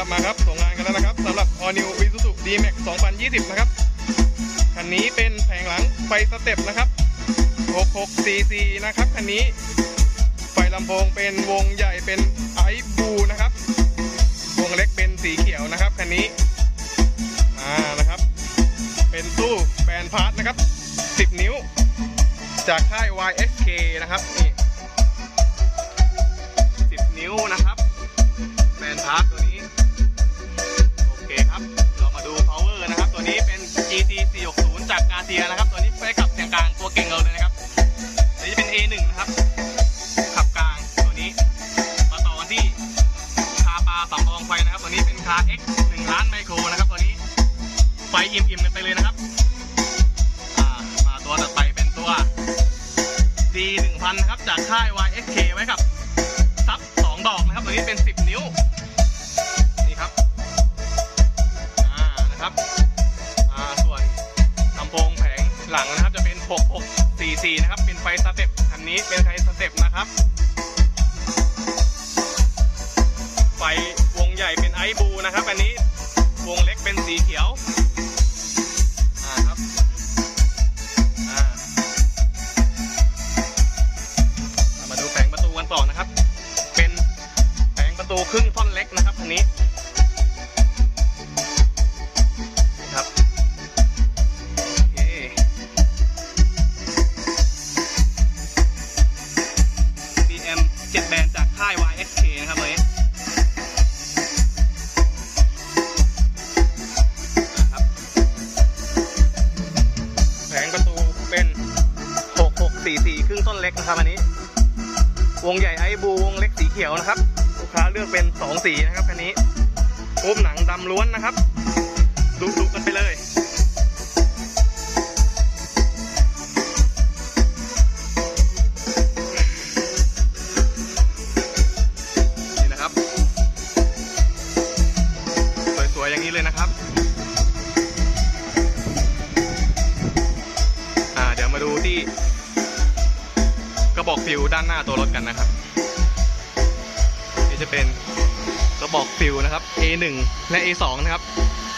ครับมาครับส่งงานกันแล้วนะครับสำหรับ All New Isuzu D-Max 2020 นะครับคันนี้เป็นแผงหลังไฟสเต็ปนะครับ 66cc นะครับคันนี้ ไฟลำโพงเป็นวงใหญ่เป็นไอบูนะครับ วงเล็กเป็นสีเขียวนะครับคันนี้อ่านะครับ เป็นตู้แบนพาร์ทนะครับ 10 นิ้ว จากค่าย YSK นะครับนี่ ซียนะครับ ตัวนี้ไปกับเสียงกลางตัวเก่งเราเลยนะครับตัวนี้เป็น A1 นะครับ ขับกลางตัวนี้ มาต่อกันที่คาปลาสำรองไฟนะครับ ตัวนี้เป็นคา X 1ล้านไมโครนะครับ ตัวนี้ ไฟอิ่มๆกันไปเลยนะครับมาตัวต่อไปเป็นตัว D 1000 นะครับ จากค่าย YSK ไว้กับซับสองดอกนะครับ ตัวนี้เป็น 66644 นะครับ เป็นไฟสเต็ปอันนี้เป็นไฟสเต็ปนะครับ ไฟวงใหญ่เป็นไอบูนะครับ อันนี้วงเล็กเป็นสีเขียวครับมาดูแผงประตูกันต่อนะครับ เป็นแผงประตูครึ่งท่อนเล็กนะ BM 7แบรนด์จากค่าย YSK นะครับตัวนี้นะครับแผงประตูเป็น 6644 ครึ่งต้นเล็กนะครับอันนี้ วงใหญ่ไอบูวงเล็กสีเขียวนะครับ ลูกค้าเลือกเป็น 2 สีนะครับคันนี้ปุ๊บหนังดำล้วนนะครับ ดูดูกันไปเลย นี้เลยนะครับอ่าเดี๋ยวมาดูที่ กระบอกฟิวด้านหน้าตัวรถกันนะครับ นี่จะเป็นกระบอกฟิวนะครับ A1 และ A2 นะครับ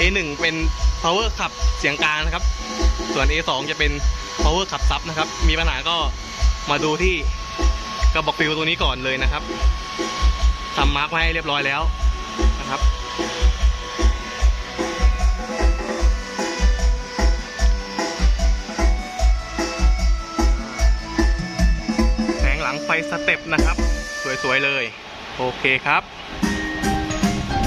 A1 เป็น power ขับเสียงกลางนะครับ ส่วน A2 จะเป็น power ขับซับนะครับ มีปัญหาก็มาดูที่กระบอกฟิวตัวนี้ก่อนเลยนะครับทำมาร์กไว้ให้เรียบร้อยแล้วนะครับ ฟสเต็ปนะครับ สวย ๆ เลย โอเคครับ